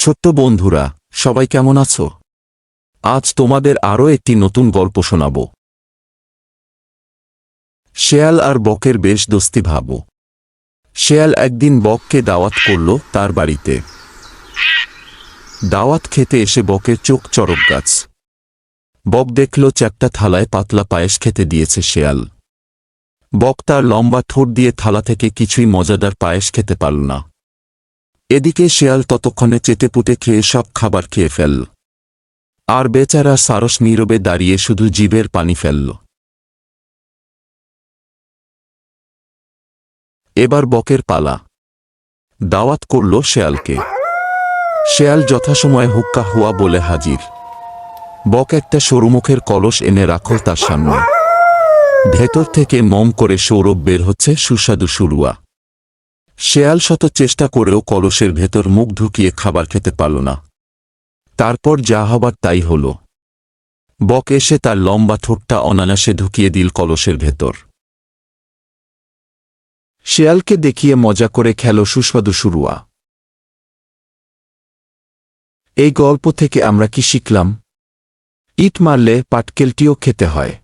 ছোট্ট বন্ধুরা, সবাই কেমন আছো? আজ তোমাদের আরও একটি নতুন গল্প শোনাব। শেয়াল আর বকের বেশ দোস্তি ভাবো। শেয়াল একদিন বককে দাওয়াত করল তার বাড়িতে। দাওয়াত খেতে এসে বকের চোখ চরক গাছ। বক দেখল চ্যাপটা থালায় পাতলা পায়েস খেতে দিয়েছে শেয়াল। বক তার লম্বা ঠোঁট দিয়ে থালা থেকে কিছুই মজাদার পায়েস খেতে পারল না। এদিকে শেয়াল ততক্ষণে চেটেপুটে খেয়ে সব খাবার খেয়ে ফেলল। আর বেচারা সারস নীরবে দাঁড়িয়ে শুধু জীবের পানি ফেলল। এবার বকের পালা। দাওয়াত করল শেয়ালকে। শেয়াল যথাসময়ে হুক্কা হুয়া বলে হাজির। বক একটা সরুমুখের কলস এনে রাখল তার সামনে। ভেতর থেকে মম করে সৌরভ বের হচ্ছে সুস্বাদু সুরুয়া। শেয়াল শত চেষ্টা করেও কলসের ভেতর মুখ ঢুকিয়ে খাবার খেতে পারল না। তারপর যা হবার তাই হল। বক এসে তার লম্বা ঠোঁটটা অনায়াসে ঢুকিয়ে দিল কলসের ভেতর। শেয়ালকে দেখিয়ে মজা করে খেল সুস্বাদু সুরুয়া এই গল্প থেকে আমরা কি শিখলাম? ইট মারলে পাটকেলটিও খেতে হয়।